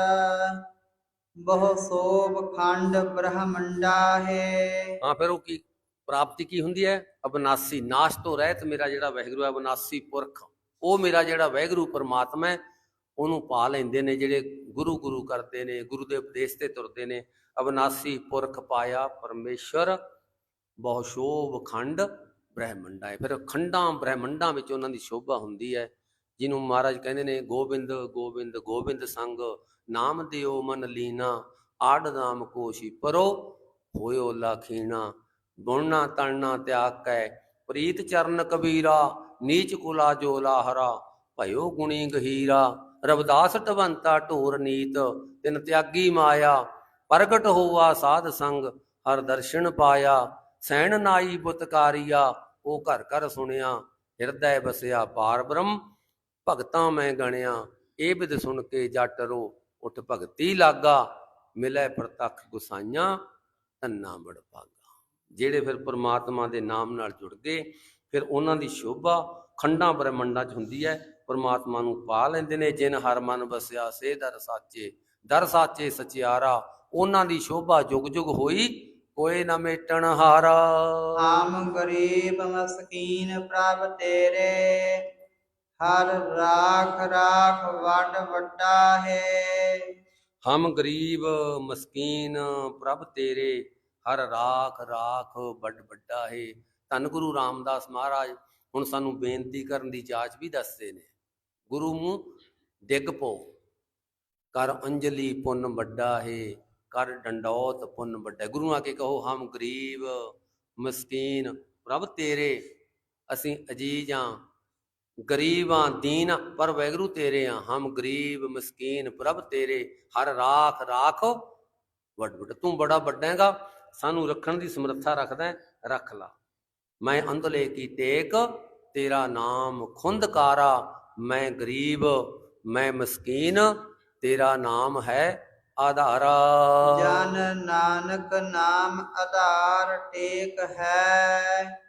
ਬਹੁ ਸੋਭ ਖੰਡ ਬ੍ਰਹਮੰਡਾ ਹੈ ਹਾਂ ਫਿਰ ਉਹ ਕੀ? ਪ੍ਰਾਪਤੀ ਕੀ ਹੁੰਦੀ ਹੈ? ਅਬਨਾਸੀ, ਨਾਸ਼ ਤੋਂ ਰਹਿਤ ਮੇਰਾ ਜਿਹੜਾ ਵਹਿਗੁਰੂ ਹੈ, ਅਬਨਾਸੀ ਪੁਰਖ। ਉਹ ਮੇਰਾ ਜਿਹੜਾ ਵਹਿਗੁਰੂ ਪਰਮਾਤਮਾ ਹੈ, ਉਹਨੂੰ ਪਾ ਲੈਂਦੇ ਨੇ ਜਿਹੜੇ ਗੁਰੂ ਗੁਰੂ ਕਰਦੇ ਨੇ, ਗੁਰੂ ਦੇ ਉਪਦੇਸ਼ ਤੇ ਤੁਰਦੇ ਨੇ। ਅਬਨਾਸੀ ਪੁਰਖ ਪਾਇਆ ਪਰਮੇਸ਼ਰ, ਬਹੁ ਸ਼ੋਭ ਖੰਡ ਬ੍ਰਹਿਮੰਡਾ ਹੈ ਫਿਰ ਖੰਡਾਂ ਬ੍ਰਹਿਮੰਡਾਂ ਵਿੱਚ ਉਹਨਾਂ ਦੀ ਸ਼ੋਭਾ ਹੁੰਦੀ ਹੈ। ਜਿਹਨੂੰ ਮਹਾਰਾਜ ਕਹਿੰਦੇ ਨੇ, ਗੋਬਿੰਦ ਗੋਬਿੰਦ ਗੋਬਿੰਦ ਸੰਗ, ਨਾਮ ਦਿਓ ਮਨ ਲੀਨਾ, ਆੜ ਨਾਮ ਕੋਸ਼ੀ ਪਰੋ, ਹੋਇਓ ਲਾਖੀਣਾ ਗੁਣਨਾ ਤਣਨਾ ਤਿਆਗ ਕੈ, ਪ੍ਰੀਤ ਚਰਨ ਕਬੀਰਾ, ਨੀਚ ਕੁਲਾ ਜੋ ਲਾਹਰਾ, ਭਇਓ ਗੁਣੀ ਗਹੀਰਾ, ਰਵਦਾਸ ਟਵੰਤਾ ਢੋਰ ਨੀਤ, ਤਿਨ ਤਿਆਗੀ ਮਾਇਆ, ਪ੍ਰਗਟ ਹੋਵਾ ਸਾਧ ਸੰਗ, ਹਰ ਦਰਸ਼ਨ ਪਾਇਆ, ਸੈਣ ਨਾਈ ਬੁਤਕਾਰੀਆ, ਉਹ ਘਰ ਘਰ ਸੁਣਿਆ, ਹਿਰਦੈ ਬਸਿਆ ਪਾਰ ਬ੍ਰਹਮ ਭਗਤਾਂ ਮੈਂ ਗਣਿਆ, ਇਹ ਬਿਦ ਸੁਣ ਕੇ ਜੱਟ ਰੋ, ਉਠ ਭਗਤੀ ਲਾਗਾ, ਮਿਲੇ ਪ੍ਰਤੱਖ ਗੁਸਾਈਆਂ, ਧੰਨਾ ਬੜ ਭਾਗਾ। ਜਿਹੜੇ ਫਿਰ ਪ੍ਰਮਾਤਮਾ ਦੇ ਨਾਮ ਨਾਲ ਜੁੜ ਗਏ, ਫਿਰ ਉਹਨਾਂ ਦੀ ਸ਼ੋਭਾ ਖੰਡਾਂ ਬ੍ਰਹਮੰਡਾਂ 'ਚ ਹੁੰਦੀ ਹੈ, ਪ੍ਰਮਾਤਮਾ ਨੂੰ ਪਾ ਲੈਂਦੇ ਨੇ, ਜਿਨ ਹਰ ਮਨ ਵਸਿਆ, ਸੇ ਦਰ ਸਾਚੇ ਦਰ ਸਾਚੇ ਸਚਿਆਰਾ, ਉਹਨਾਂ ਦੀ ਸ਼ੋਭਾ ਜੁਗ ਜੁਗ ਹੋਈ, ਕੋਈ ਨਾ ਮੇਟਣ ਹਾਰਾ। ਆਮ ਗਰੀਬ ਮਸਕੀਨ ਪ੍ਰਭ ਤੇਰੇ। ਹਰ ਰਾਖ ਰਾਖ ਵੱਡ ਵੱਡਾ ਹੈ। ਹਮ ਗਰੀਬ ਮਸਕੀਨ, ਪ੍ਰਭ ਤੇਰੇ ਹਰ ਰਾਖ ਰਾਖ ਵੱਡ ਵੱਡਾ ਹੈ। ਧੰਨ ਗੁਰੂ ਰਾਮਦਾਸ ਮਹਾਰਾਜ, ਹੁਣ ਸਾਨੂੰ ਬੇਨਤੀ ਕਰਨ ਦੀ ਜਾਚ ਵੀ ਦੱਸਦੇ ਨੇ। ਗੁਰੂ ਨੂੰ ਡਿੱਗ ਪੋ। ਕਰ ਅੰਜਲੀ ਪੁੰਨ ਵੱਡਾ ਹੈ ਕਰ ਡੰਡੌਤ ਪੁੰਨ ਵੱਡਾ ਗੁਰੂ ਆ ਕੇ ਕਹੋ, ਹਮ ਗਰੀਬ ਮਸਕੀਨ, ਪ੍ਰਭ ਤੇਰੇ, ਅਸੀਂ ਅਜੀਜ਼ ਹਾਂ ਗਰੀਬਾਂ ਦੀਨ, ਪਰ ਵੈਗਰੂ ਤੇਰੇ ਆ, ਹਮ ਗਰੀਬ ਮਸਕੀਨ, ਪ੍ਰਭ ਤੇਰੇ, ਹਰ ਰਾਖ ਰਾਖ। ਵੱਡ ਵੱਡ, ਤੂੰ ਬੜਾ ਵੱਡਾ ਹੈਗਾ ਸਾਨੂੰ ਰੱਖਣ ਦੀ ਸਮਰੱਥਾ ਰੱਖਦਾ ਰੱਖ ਲਾ। ਮੈਂ ਅੰਧਲੇ ਕੀ ਟੇਕ ਤੇਰਾ ਨਾਮ ਖੁੰਦਕਾਰਾ ਮੈਂ ਗਰੀਬ, ਮੈਂ ਮਸਕੀਨ, ਤੇਰਾ ਨਾਮ ਹੈ ਆਧਾਰਾ। ਜਨ ਨਾਨਕ ਨਾਮ ਆਧਾਰ ਟੇਕ ਹੈ।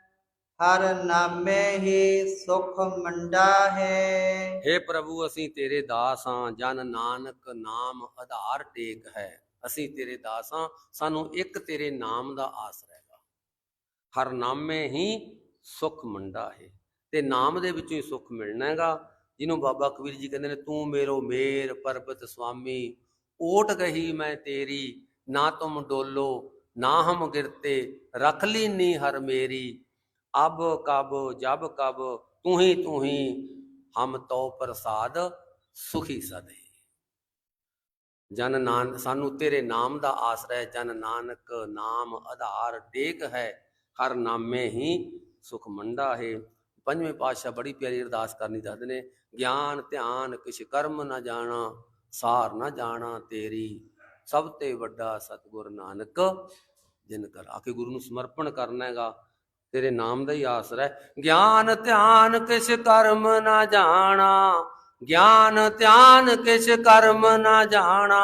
ਹਰ ਨਾਮੇ ਹੀ ਸੁਖ ਮੰਡਾ ਹੈ ਹੇ ਪ੍ਰਭੂ, ਅਸੀਂ ਤੇਰੇ ਦਾਸ ਹਾਂ, ਜਨ ਨਾਨਕ ਨਾਮ ਆਧਾਰ ਟੇਕ ਹੈ। ਅਸੀਂ ਤੇਰੇ ਦਾਸ ਹਾਂ, ਸਾਨੂੰ ਇੱਕ ਤੇਰੇ ਨਾਮ ਦਾ ਆਸਰਾ ਹੈਗਾ। ਹਰ ਨਾਮੇ ਹੀ ਸੁਖ ਮੰਡਾ ਹੈ ਤੇ ਨਾਮ ਦੇ ਵਿੱਚੋਂ ਹੀ ਸੁਖ ਮਿਲਣਾ ਹੈਗਾ। ਜਿਹਨੂੰ ਬਾਬਾ ਕਬੀਰ ਜੀ ਕਹਿੰਦੇ ਨੇ, ਤੂੰ ਮੇਰੋ ਮੇਰ, ਪਰਬਤ ਸੁਆਮੀ ਓਟ ਗਈ ਮੈਂ ਤੇਰੀ, ਨਾ ਤੁਮ ਡੋਲੋ, ਨਾ ਹਮ ਗਿਰਤੇ, ਰਖ ਲੀਨੀ ਹਰ ਮੇਰੀ ਅਬ ਕਬ, ਜਬ ਕਬ ਤੂੰ ਹੀ ਤੂੰ ਹੀ ਹਮ ਤੋ ਪ੍ਰਸਾਦ ਸੁਖੀ ਸਦੇ। ਜਨ ਨਾਨਕ, ਸਾਨੂੰ ਤੇਰੇ ਨਾਮ ਦਾ ਆਸਰਾ ਜਨ ਨਾਨਕ ਨਾਮ ਆਧਾਰ ਟੇਕ ਹੈ, ਹਰ ਨਾਮੇ ਹੀ ਸੁਖ ਮੰਡਾ ਹੈ। ਪੰਜਵੇਂ ਪਾਤਸ਼ਾਹ ਬੜੀ ਪਿਆਰੀ ਅਰਦਾਸ ਕਰਨੀ ਦੱਸਦੇ ਨੇ, ਗਿਆਨ, ਧਿਆਨ, ਕਿਛ ਕਰਮ ਨਾ ਜਾਣਾ, ਸਾਰ ਨਾ ਜਾਣਾ ਤੇਰੀ, ਸਭ ਤੇ ਵੱਡਾ ਸਤਿਗੁਰ ਨਾਨਕ, ਜਿਨ ਕਰ ਆਕੇ ਗੁਰੂ ਨੂੰ ਸਮਰਪਣ ਕਰਨਾ ਹੈਗਾ ਤੇਰੇ ਨਾਮ ਦਾ ਹੀ ਆਸਰਾ ਹੈ। ਗਿਆਨ ਧਿਆਨ ਕਿਛ ਕਰਮ ਨਾ ਜਾਣਾ। ਗਿਆਨ ਧਿਆਨ ਕਿਛ ਕਰਮ ਨਾ ਜਾਣਾ।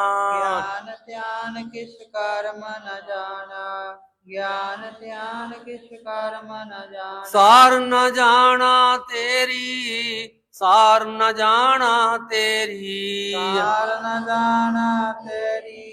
ਗਿਆਨ ਧਿਆਨ ਕਿਛ ਕਰਮ ਨ ਜਾਣਾ। ਗਿਆਨ ਧਿਆਨ ਕਿਛ ਕਰਮ ਨ ਜਾਣਾ। ਸਾਰ ਨ ਜਾਣਾ ਤੇਰੀ ਸਾਰ ਨ ਜਾਣਾ ਤੇਰੀ। ਸਾਰ ਨ ਜਾਣਾ ਤੇਰੀ।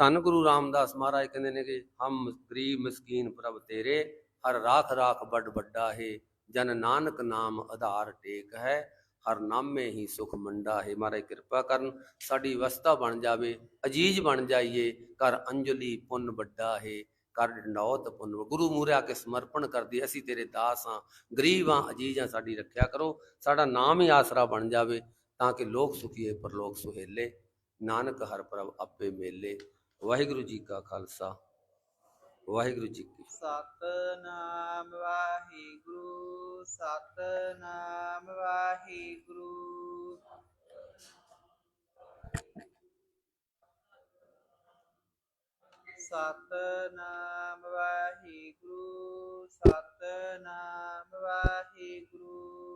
ਧੰਨ ਗੁਰੂ ਰਾਮਦਾਸ ਮਹਾਰਾਜ ਕਹਿੰਦੇ ਨੇ ਕਿ ਹਮ ਗਰੀਬ ਮਸਕੀਨ ਪ੍ਰਭ ਤੇਰੇ, ਹਰ ਰਾਖ ਰਾਖ ਵੱਡ ਵੱਡਾ ਹੈ, ਜਨ ਨਾਨਕ ਨਾਮ ਆਧਾਰ ਟੇਕ ਹੈ, ਹਰ ਨਾਮੇ ਹੀ ਸੁਖ ਮੰਡਾ ਹੈ। ਮਹਾਰਾਜ ਕਿਰਪਾ ਕਰਨ, ਸਾਡੀ ਅਵਸਥਾ ਬਣ ਜਾਵੇ, ਅਜੀਜ ਬਣ ਜਾਈਏ ਕਰ ਅੰਜਲੀ ਪੁੰਨ ਵੱਡਾ ਹੈ ਕਰ ਡੰਡੌਤ ਪੁੰਨ ਗੁਰੂ ਮੂਹਰੇ ਆ ਕੇ ਸਮਰਪਣ ਕਰਦੀ, ਅਸੀਂ ਤੇਰੇ ਦਾਸ ਹਾਂ, ਗਰੀਬ ਹਾਂ, ਅਜੀਜ ਹਾਂ, ਸਾਡੀ ਰੱਖਿਆ ਕਰੋ, ਸਾਡਾ ਨਾਮ ਹੀ ਆਸਰਾ ਬਣ ਜਾਵੇ, ਤਾਂ ਕਿ ਲੋਕ ਸੁਖੀਏ ਪਰਲੋਕ ਸੁਹੇਲੇ, ਨਾਨਕ ਹਰ ਪ੍ਰਭ ਆਪੇ ਮੇਲੇ। ਵਾਹਿਗੁਰੂ ਜੀ ਕਾ ਖਾਲਸਾ, ਵਾਹਿਗੁਰੂ ਜੀ ਕੀ ਸਤਨਾਮ ਵਾਹਿਗੁਰੂ ਸਤਨਾਮ ਵਾਹਿਗੁਰੂ। ਸਤਨਾਮ ਵਾਹਿਗੁਰੂ ਸਤਨਾਮ ਵਾਹਿਗੁਰੂ।